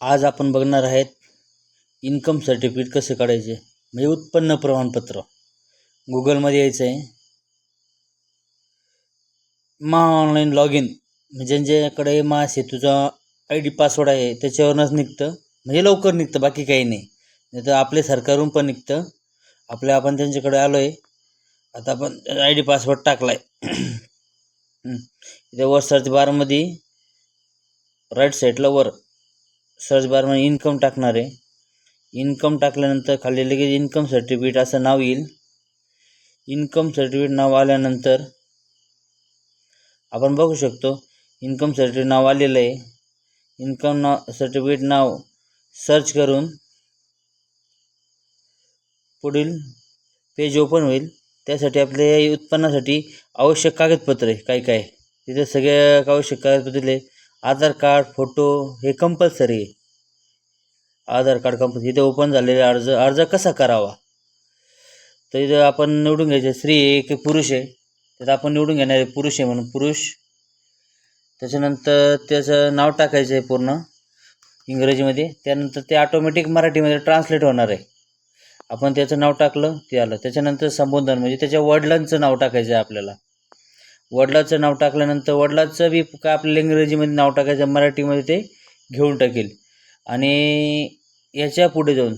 आज आपण बघणार आहेत इन्कम सर्टिफिकेट कसे काढायचे? म्हणजे उत्पन्न प्रमाणपत्र. गुगलमध्ये यायचं आहे मा ऑनलाईन लॉग इन म्हणजे ज्यांच्याकडे मा सेतूचा आय डी पासवर्ड आहे त्याच्यावरूनच निघतं. म्हणजे लवकर निघतं बाकी काही नाही. नाही तर आपले सरकारहून पण निघतं. आपल्या आपण त्यांच्याकडे आलो आहे आता आपण आय डी पासवर्ड टाकला आहे इथे वर सर्च बारमध्ये राईट साईडला वर. सर्च बारमध्ये इन्कम टाकणार आहे. इन्कम टाकल्यानंतर खाली लगेच इन्कम सर्टिफिकेट असं नाव येईल. इन्कम सर्टिफिकेट नाव आल्यानंतर आपण बघू शकतो इन्कम सर्टिफिकेट नाव आलेलं आहे. इन्कम नाव सर्टिफिकेट नाव सर्च करून पुढील पेज ओपन होईल. त्यासाठी आपल्या या उत्पन्नासाठी आवश्यक कागदपत्रे काय काय तिथे सगळ्या आवश्यक कागदपत्रे आधार कार्ड फोटो हे कंपल्सरी आहे. आधार कार्ड कंपल्सरी इथे ओपन झालेले अर्ज अर्ज कसा करावा? तर इथं आपण निवडून घ्यायचे. स्त्री आहे की पुरुष आहे? त्यात आपण निवडून घेणार आहे. पुरुष आहे म्हणून पुरुष. त्याच्यानंतर त्याचं नाव टाकायचं आहे पूर्ण इंग्रजीमध्ये. त्यानंतर ते ऑटोमॅटिक मराठीमध्ये ट्रान्सलेट होणार आहे. आपण त्याचं नाव टाकलं ते आलं. त्याच्यानंतर संबोधन म्हणजे त्याच्या वडिलांचं नाव टाकायचं आहे आपल्याला. वडिलाचं नाव टाकल्यानंतर वडिलाचं बी काय आपल्याला इंग्रजीमध्ये नाव टाकायचं मराठीमध्ये ते घेऊन टाकेल. आणि याच्यापुढे जाऊन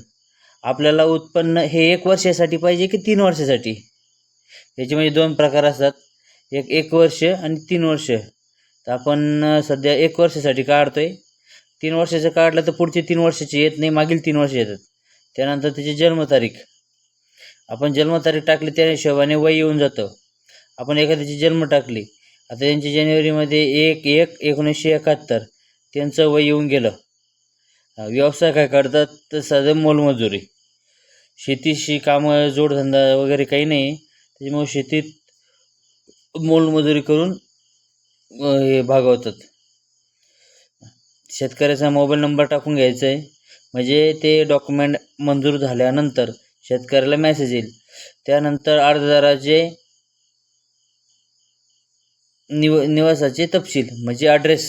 आपल्याला उत्पन्न हे एक वर्षासाठी पाहिजे की तीन वर्षासाठी? याचे म्हणजे दोन प्रकार असतात. एक एक वर्ष आणि तीन वर्ष. तर आपण सध्या एक वर्षासाठी काढतो आहे तीन वर्षाचं काढलं तर पुढचे तीन वर्षाचे येत नाही मागील तीन वर्ष येतात. त्यानंतर त्याची जन्मतारीख. आपण जन्मतारीख टाकली त्या हिशोबाने वय येऊन जातं. आपण एखाद्याची जन्म टाकली आता त्यांची जानेवारीमध्ये एक एक एकोणीसशे एकाहत्तर त्यांचं वय येऊन गेलं. व्यवसाय काय करतात? तर साधं मोलमजुरी. शेतीशी कामं जोडधंदा वगैरे काही नाही. त्याच्यामुळे शेतीत मोलमजुरी करून हे भागवतात. शेतकऱ्याचा मोबाईल नंबर टाकून घ्यायचा आहे म्हणजे ते डॉक्युमेंट मंजूर झाल्यानंतर शेतकऱ्याला मेसेज येईल. त्यानंतर अर्जदाराचे निव निवासाचे तपशील म्हणजे ॲड्रेस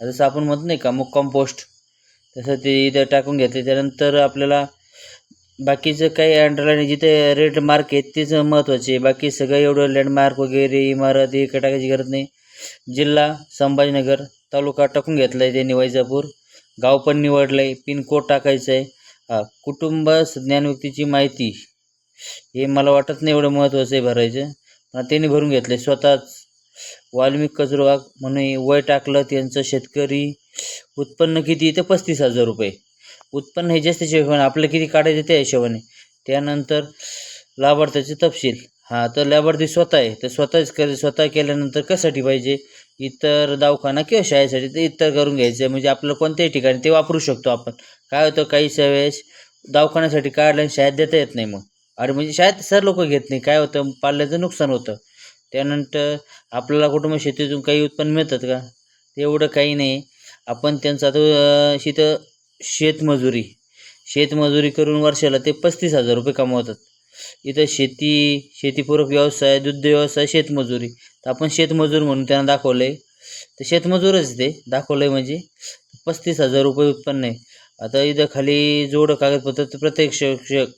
जसं आपण म्हणत नाही का मुक्काम पोस्ट तसं ते इथं टाकून घेतले. त्यानंतर आपल्याला बाकीचं काही अंडरलाईन जिथे रेड मार्क आहेत तेच महत्त्वाचे बाकी सगळं एवढं लँडमार्क वगैरे इमारत हे काय टाकायची गरज नाही. जिल्हा संभाजीनगर तालुका टाकून घेतला आहे ते निवायजापूर गाव पण निवडलं आहे पिनकोड टाकायचं आहे हा कुटुंब ज्ञान व्यक्तीची माहिती. हे मला वाटत नाही एवढं महत्त्वाचं आहे भरायचं. पण त्यांनी भरून घेतलं आहे स्वतःच. वाल्मिक कचरोवाग म्हणे वय टाकलं त्यांचं शेतकरी उत्पन्न किती येतं पस्तीस हजार रुपये. उत्पन्न हे जास्तीच्या हिशोबाने आपलं किती काढायचं त्या हिशोबाने. त्यानंतर लाभार्थ्याचे तपशील. हा तर लाभार्थी स्वतः आहे. तर स्वतःच कर स्वतः केल्यानंतर कशासाठी पाहिजे? इतर दवाखाना किंवा शाळेसाठी ते इतर करून घ्यायचं. आहे म्हणजे आपलं कोणत्याही ठिकाणी ते वापरू शकतो आपण. काय होतं? काही वेळेस दवाखान्यासाठी काढलं आणि शाळेत देता येत नाही मग. अरे म्हणजे शाळेत सर लोक घेत नाही. काय होतं? पाल्याचं नुकसान होतं. त्यानंतर आपल्याला कुटुंब शेतीतून काही उत्पन्न मिळतात का? ते एवढं काही नाही. आपण त्यांचं आता तिथं शेतमजुरी. शेतमजुरी करून वर्षाला ते पस्तीस हजार रुपये कमावतात. इथं शेती शेतीपूरक व्यवसाय दुग्ध व्यवसाय शेतमजुरी. तर आपण शेतमजूर म्हणून त्यांना दाखवलं आहे तर शेतमजूरच ते. दाखवलं आहे म्हणजे पस्तीस हजार रुपये उत्पन्न आहे. आता इथं खाली जोड कागदपत्र तर शिक्षक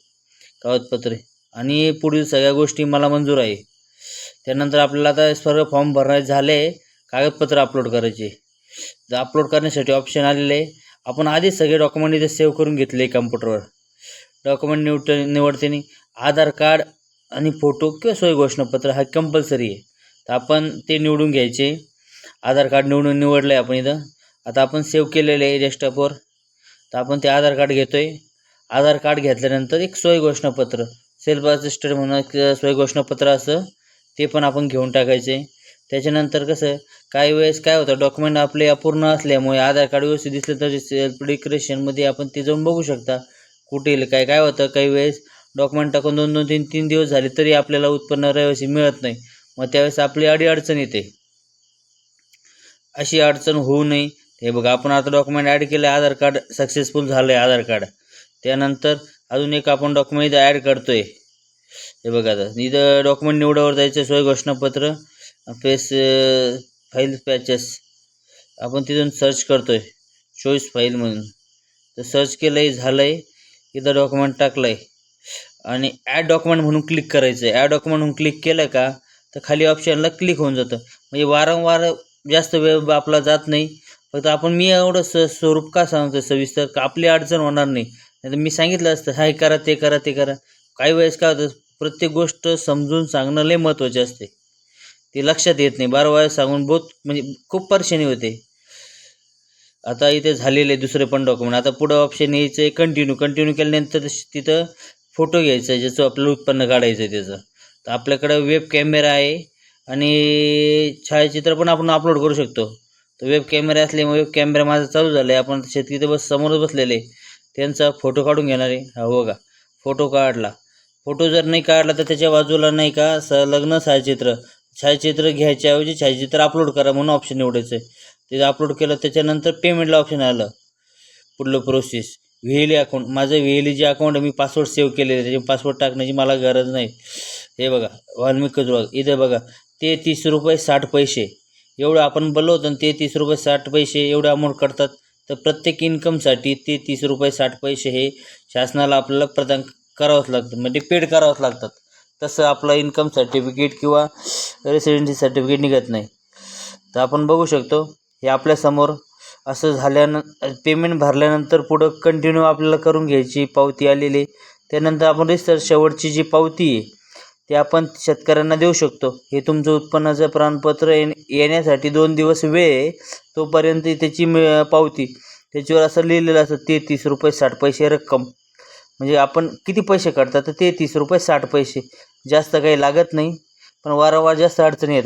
कागदपत्रे. आणि पुढील सगळ्या गोष्टी मला मंजूर आहे. त्यानंतर आपल्याला आता सर्व फॉर्म भरायचे झाले कागदपत्र अपलोड करायचे. तर अपलोड करण्यासाठी ऑप्शन आलेले आहे. आपण आधीच सगळे डॉक्युमेंट इथे सेव्ह करून घेतले कम्प्युटरवर डॉक्युमेंट निवड निवडताना आधार कार्ड आणि फोटो किंवा सोय घोषणापत्र हा कंपल्सरी आहे. तर आपण ते निवडून घ्यायचे. आधार कार्ड निवडून निवडलं आहे आपण इथं. आता आपण सेव्ह केलेलं आहे डेस्कटॉपवर तर आपण ते आधार कार्ड घेतो आहे आधार कार्ड घेतल्यानंतर एक सोय घोषणापत्र. सेल्फ असिस्टंट म्हणून सोय घोषणापत्र असं ते पण आपण घेऊन टाकायचे. त्याच्यानंतर कसं काही वेळेस काय होतं डॉक्युमेंट आपले अपूर्ण असल्यामुळे आधार कार्ड व्यवस्थित दिसलं तर सेल्फ डिक्रेशनमध्ये आपण ते जाऊन बघू शकता. कुठे येईल काय काय होतं काही वेळेस डॉक्युमेंट टाकून दोन दोन तीन तीन दिवस झाले तरी आपल्याला उत्पन्न रहिवासी मिळत नाही. मग त्यावेळेस आपली अडी अडचण येते. अशी अडचण होऊ नये. हे बघा आपण आता डॉक्युमेंट ॲड केलं आहे आधार कार्ड सक्सेसफुल झालं आहे आधार कार्ड. त्यानंतर अजून एक आपण डॉक्युमेंट ॲड करतो आहे हे बघा आता. इथं डॉक्युमेंट निवडावर जायचं सोय घोषणापत्र फेस फाईल पॅचेस आपण तिथून सर्च करतो आहे चॉईस फाईल म्हणून. तर सर्च केलं आहे झालं आहे इथं डॉक्युमेंट टाकलं आहे आणि ॲड डॉक्युमेंट म्हणून क्लिक करायचं आहे ॲड डॉक्युमेंट म्हणून क्लिक केलं का तर खाली ऑप्शनला क्लिक होऊन जातं. म्हणजे वारंवार जास्त वेळ आपला जात नाही. फक्त आपण मी एवढं स स्वरूप का सांगतो सविस्तर? का आपली अडचण होणार नाही? नाही मी सांगितलं असतं हाय करा ते करा ते करा. काही वेळेस काय होतं प्रत्येक गोष्ट समजून सांगणं लय महत्त्वाचे असते. ते लक्षात येत नाही. बार वेळेस सांगून बहुत म्हणजे खूप परेशानी होते. आता इथे झालेले दुसरे पण डॉक्युमेंट आता पुढं ऑप्शन यायचं आहे कंटिन्यू कंटिन्यू केल्यानंतर तिथं फोटो घ्यायचा आहे ज्याचं आपलं उत्पन्न काढायचं आहे त्याचं. तर आपल्याकडं वेब कॅमेरा आहे. आणि छायाचित्र पण आपण अपलोड करू शकतो. तर वेब कॅमेरा असल्यामुळे वेब कॅमेरा माझा चालू झाला आहे आपण शेतकरी बस समोरच बसलेले. त्यांचा फोटो काढून घेणार आहे. हा बघा. फोटो काढला. फोटो जर नाही काढला तर त्याच्या बाजूला नाही का स लग्न छायाचित्र. छायाचित्र घ्यायच्याऐवजी छायाचित्र अपलोड करा म्हणून ऑप्शन निवडायचं आहे ते अपलोड केलं त्याच्यानंतर पेमेंटला ऑप्शन आलं. पुढलं प्रोसेस व्हीएली अकाउंट माझं व्हीएली जे अकाउंट आहे मी पासवर्ड सेव्ह केलेलं आहे. त्याचे पासवर्ड टाकण्याची मला गरज नाही. हे बघा वाल्मिक कजवाल इथे बघा ते तीस रुपये साठ पैसे. एवढं आपण बोलवतो आणि ते तीस रुपये साठ पैसे एवढं अमाऊंट करतात तर प्रत्येक इन्कमसाठी ते तीस रुपये साठ पैसे हे शासनाला आपल्याला प्रदान करावंच लागतं. म्हणजे पेड करावंच लागतात. तसं आपलं इन्कम सर्टिफिकेट किंवा रेसिडेन्सी सर्टिफिकेट निघत नाही. तर आपण बघू शकतो हे आपल्यासमोर असं झाल्यानं पेमेंट भरल्यानंतर पुढं कंटिन्यू आपल्याला करून घ्यायची पावती आलेली आहे. त्यानंतर आपण रिसर शेवटची जी पावती आहे ती आपण शेतकऱ्यांना देऊ शकतो. हे तुमचं उत्पन्नाचं प्रमाणपत्र येण येण्यासाठी दोन दिवस वेळ आहे. तोपर्यंत त्याची पावती त्याच्यावर असं लिहिलेलं असतं तेहतीस रुपये साठ पैसे रक्कम. म्हणजे आपण किती पैसे काढतात तर ते तीस रुपये साठ पैसे. जास्त काही लागत नाही. पण वारंवार जास्त अडचणी येतात.